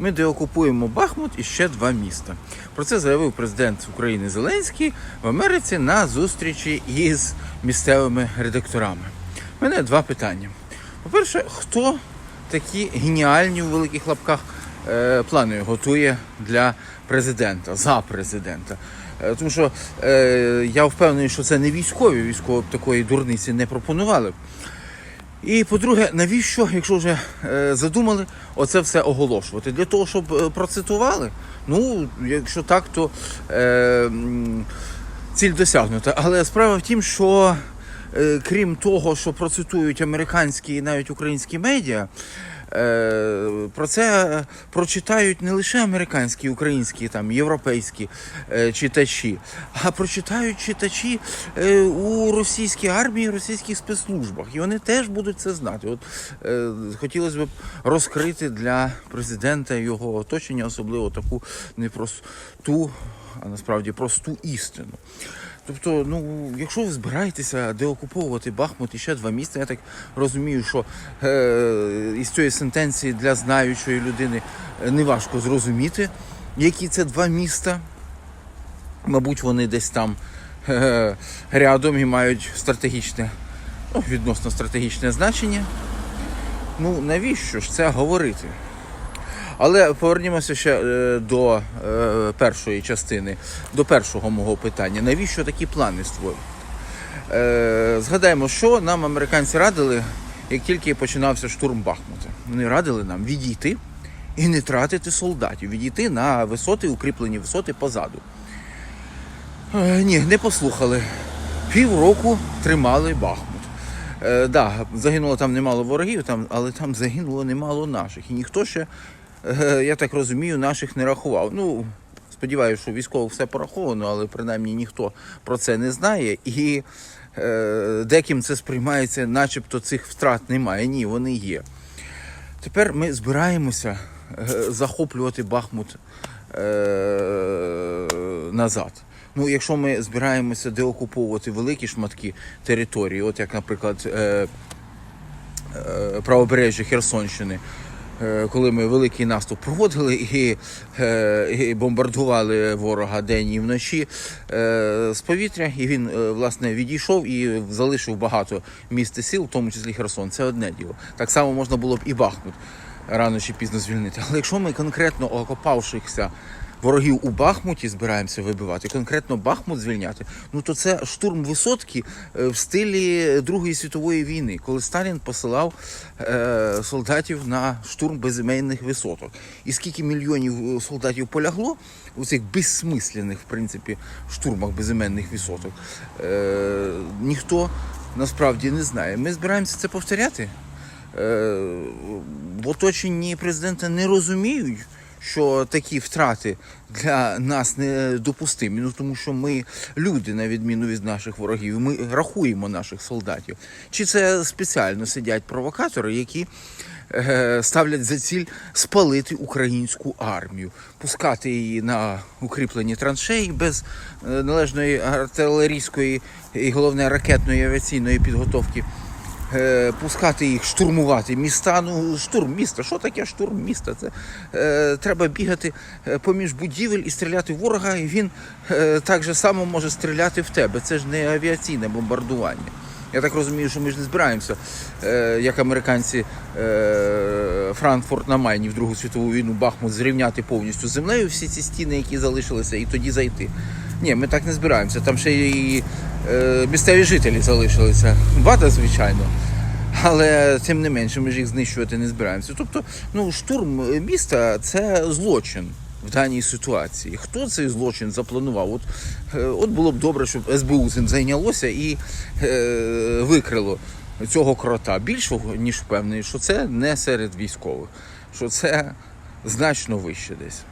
ми деокупуємо Бахмут і ще два міста. Про це заявив президент України Зеленський в Америці на зустрічі із місцевими редакторами. У мене два питання. По-перше, хто такі геніальні у великих лапках е, плани готує для президента, за президента? Е, Тому що е, я впевнений, що це не військові, військові б такої дурниці не пропонували. І по-друге, навіщо, якщо вже е, задумали, оце все оголошувати? Для того, щоб е, процитували? Ну, якщо так, то е, ціль досягнута. Але справа в тім, що крім того, що процитують американські і навіть українські медіа, е, про це прочитають не лише американські, українські, там, європейські е, читачі, а прочитають читачі е, у російській армії, російських спецслужбах. І вони теж будуть це знати. От е, хотілося б розкрити для президента його оточення, особливо таку непросту, а насправді просту істину. Тобто, ну, якщо ви збираєтеся деокуповувати Бахмут і ще два міста, я так розумію, що е, із цієї сентенції для знаючої людини е, неважко зрозуміти, які це два міста. Мабуть, вони десь там е, рядом і мають стратегічне, ну, відносно стратегічне значення. Ну, навіщо ж це говорити? Але повернімося ще е, до е, першої частини, до першого мого питання. Навіщо такі плани створювати? Е, згадаємо, що нам американці радили, як тільки починався штурм Бахмута. Вони радили нам відійти і не тратити солдатів, відійти на висоти, укріплені висоти позаду. Ні, не послухали. Півроку тримали Бахмут. Е, да, загинуло там немало ворогів, там, але там загинуло немало наших. І ніхто ще, я так розумію, наших не рахував. Ну, сподіваюся, що військово все пораховано, але принаймні ніхто про це не знає. І е, деким це сприймається, начебто цих втрат немає. Ні, вони є. Тепер ми збираємося е, захоплювати Бахмут е, назад. Ну, якщо ми збираємося деокуповувати великі шматки території, от як, наприклад, е, е, правобережжя Херсонщини, е, коли ми великий наступ проводили і, е, і бомбардували ворога день і вночі е, з повітря, і він е, власне відійшов і залишив багато міст і сіл, в тому числі Херсон. Це одне діло. Так само можна було б і Бахмут рано чи пізно звільнити. Але якщо ми конкретно окопавшихся ворогів у Бахмуті збираємося вибивати, конкретно Бахмут звільняти, ну то це штурм висотки е, в стилі Другої світової війни, коли Сталін посилав е, солдатів на штурм безіменних висоток. І скільки мільйонів е, солдатів полягло у цих безсмисленних, в принципі, штурмах безіменних висоток, е, ніхто насправді не знає. Ми збираємося це повторяти. Е, в оточенні президента не розуміють, що такі втрати для нас недопустимі. Ну тому що ми люди, на відміну від наших ворогів, ми рахуємо наших солдатів. Чи це спеціально сидять провокатори, які е, ставлять за ціль спалити українську армію, пускати її на укріплені траншеї без е, належної артилерійської і головне ракетної авіаційної підготовки е, пускати їх, штурмувати міста. Ну, штурм міста. Що таке штурм міста? Це е, треба бігати е, поміж будівель і стріляти ворога, і він е, так же само може стріляти в тебе. Це ж не авіаційне бомбардування. Я так розумію, що ми ж не збираємося, е, як американці е, Франкфурт на Майні в Другу світову війну Бахмут зрівняти повністю землею всі ці стіни, які залишилися, і тоді зайти. Ні, ми так не збираємося. Там ще і е, місцеві жителі залишилися. Вада, звичайно. Але тим не менше, ми ж їх знищувати не збираємося. Тобто, ну, штурм міста це злочин в даній ситуації. Хто цей злочин запланував? От, е, от було б добре, щоб СБУ цим зайнялося і е, викрило цього крота. Більшого, ніж впевнений, що це не серед військових, що це значно вище десь.